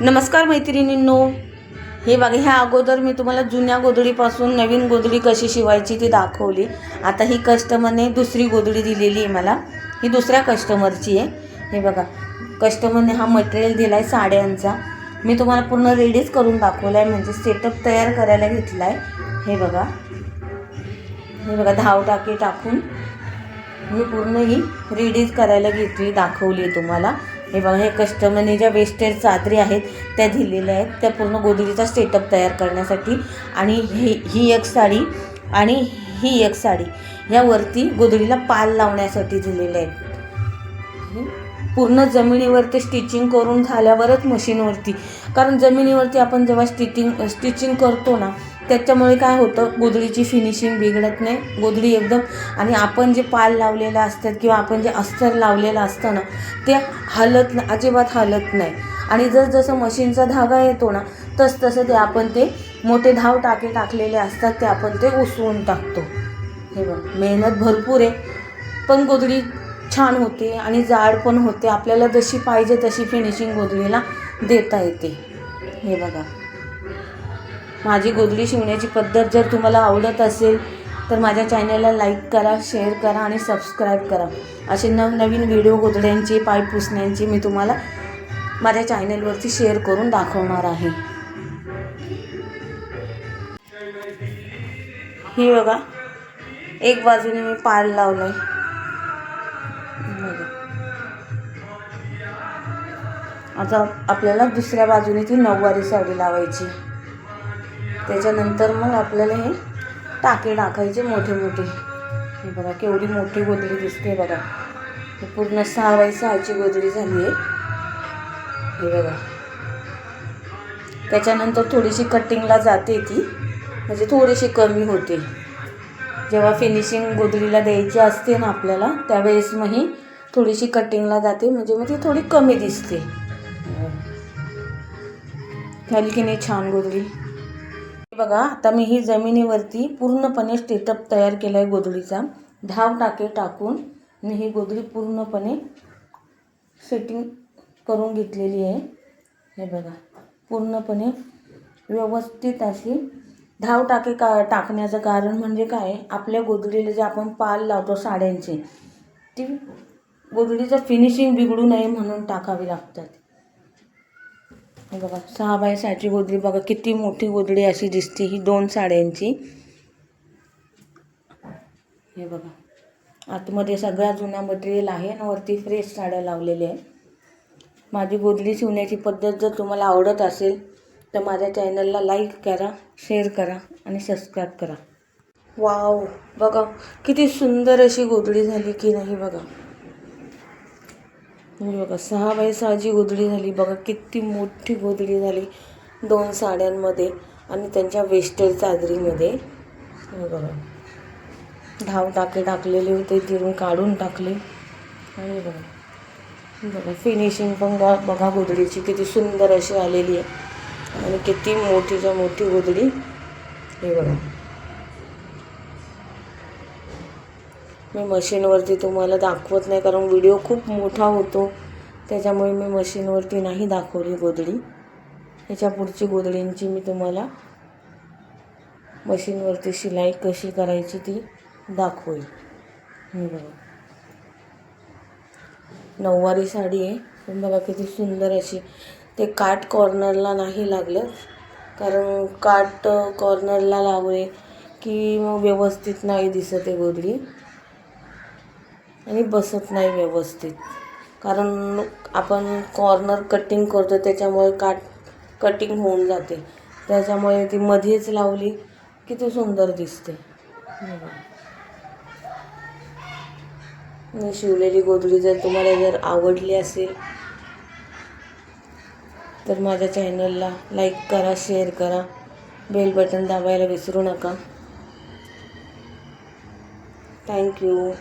नमस्कार मैत्रिणींनो. हे बघा ह्या अगोदर मी तुम्हाला जुन्या गोधडीपासून नवीन गोधडी कशी शिवायची ती दाखवली. आता ही कस्टमरने दुसरी गोधडी दिलेली आहे मला. ही दुसऱ्या कस्टमरची आहे. हे बघा कस्टमरने हा मटेरियल दिला आहे साड्यांचा. मी तुम्हाला पूर्ण रेडीच करून दाखवला आहे म्हणजे सेटअप तयार करायला घेतला आहे हे बघा. हे बघा धाव टाके टाकून मी पूर्ण ही रेडीज करायला घेतली दाखवली आहे तुम्हाला. हे बघा हे कस्टमरने ज्या वेस्टेड चादरी आहेत त्या दिलेल्या आहेत. त्या पूर्ण गोधडीचा स्टेटअप तयार करण्यासाठी. आणि ही ही एक साडी आणि ही एक साडी. यावरती गोधडीला पाल लावण्यासाठी दिलेल्या आहेत. पूर्ण जमिनीवरती स्टिचिंग करून झाल्यावरच मशीनवरती कारण जमिनीवरती आपण जेव्हा स्टिचिंग स्टिचिंग करतो ना त्याच्यामुळे काय होतं गोधडीची फिनिशिंग बिघडत नाही. गोधडी एकदम आणि आपण जे पाल लावलेलं असतात किंवा आपण जे अस्तर लावलेलं असतं ना ते हलत ना अजिबात हलत नाही. आणि जस जसं मशीनचा धागा येतो ना तस तसं ते आपण ते मोठे धाव टाके टाकलेले असतात ते आपण ते उसळून टाकतो. हे बघ मेहनत भरपूर आहे पण गोधडी छान होते आणि जाड पण होते. आपल्याला जशी पाहिजे तशी फिनिशिंग गोधडीला देता येते. हे बघा. माझी गोधडी शिवण्याची पद्धत जर तुम्हाला आवडत असेल तर माझ्या चॅनलला लाईक करा शेअर करा आणि सबस्क्राईब करा. असे नवनवीन व्हिडिओ गोधड्यांचे पाय पुसण्यांचे मी तुम्हाला माझ्या चॅनलवरती शेअर करून दाखवणार आहे. ही बघा एक बाजूने मी पाल लावलं आहे आता आपल्याला दुसऱ्या बाजूने ती नऊवारी साडी लावायची. त्याच्यानंतर मग आपल्याला हे टाके टाकायचे मोठे मोठे. हे बघा केवढी मोठी गोदरी दिसते बघा. हे पूर्ण सहा बाय सहाची गोदरी झाली आहे. हे बघा. त्याच्यानंतर थोडीशी कटिंगला जाते ती. म्हणजे थोडीशी कमी होते. जेव्हा फिनिशिंग गोदरीला द्यायची असते ना आपल्याला त्यावेळेस मग ही थोडीशी कटिंगला जाते. म्हणजे मग ती थोडी कमी दिसते. झाली की नाही छान गोदरी बघा आता मी ही जमिनीवरती पूर्णपणे स्टेटअप तयार केला आहे गोधडीचा. धाव टाके टाकून मी ही गोधडी पूर्णपणे सेटिंग करून घेतलेली आहे. हे बघा पूर्णपणे व्यवस्थित अशी धाव टाके का टाकण्याचं कारण म्हणजे काय? आपल्या गोधडीला जे आपण पाल लावतो साड्यांचे ती गोधडीचं फिनिशिंग बिघडू नये म्हणून टाकावी लागतात. हे बघा सहा बाय सहाची गोधडी बघा किती मोठी गोदडी अशी दिसते ही दोन साड्यांची. हे बघा आतमध्ये सगळा जुना मटेरियल आहे आणि वरती फ्रेश साड्या लावलेल्या आहे माझी गोदडी शिवण्याची पद्धत जर तुम्हाला आवडत असेल तर माझ्या चॅनलला लाईक करा शेअर करा आणि सबस्क्राईब करा. वाव बघा किती सुंदर अशी गोदडी झाली की नाही बघा. म्हणजे बघा सहा बाय सहाची गोधडी झाली. बघा किती मोठी गोधडी झाली. दोन साड्यांमध्ये आणि त्यांच्या वेस्टेड चादरीमध्ये. बघा. धाव टाके टाकलेले होते तिरून काढून टाकले. आणि बघा. बघा फिनिशिंग पण बघा बघा गोधडीची. किती सुंदर अशी आलेली आहे. आणि किती मोठीच्या मोठी गोधडी. हे बघा. मी मशीनवरती तुम्हाला दाखवत नाही कारण व्हिडिओ खूप मोठा होतो. त्याच्यामुळे मी मशीनवरती नाही दाखवली गोधडी. याच्या पुढची गोधडींची मी तुम्हाला मशीनवरती शिलाई कशी करायची ती दाखवेल. हे बघा. नऊवारी साडी आहे पण बघा किती सुंदर अशी. ते काट कॉर्नरला नाही लागलं कारण काट कॉर्नरला लावले की मग व्यवस्थित नाही दिसत आहे गोधडी. आणि बसत नाही व्यवस्थित. कारण आपण कॉर्नर कटिंग करतो त्याच्यामुळे काट कटिंग होऊन जाते. त्याच्यामुळे ती मध्येच लावली किती सुंदर दिसते. मी शिवलेली गोधडी जर तुम्हाला जर आवडली असेल तर माझ्या चॅनलला लाईक करा शेअर करा. बेल बटन दाबायला विसरू नका. थँक्यू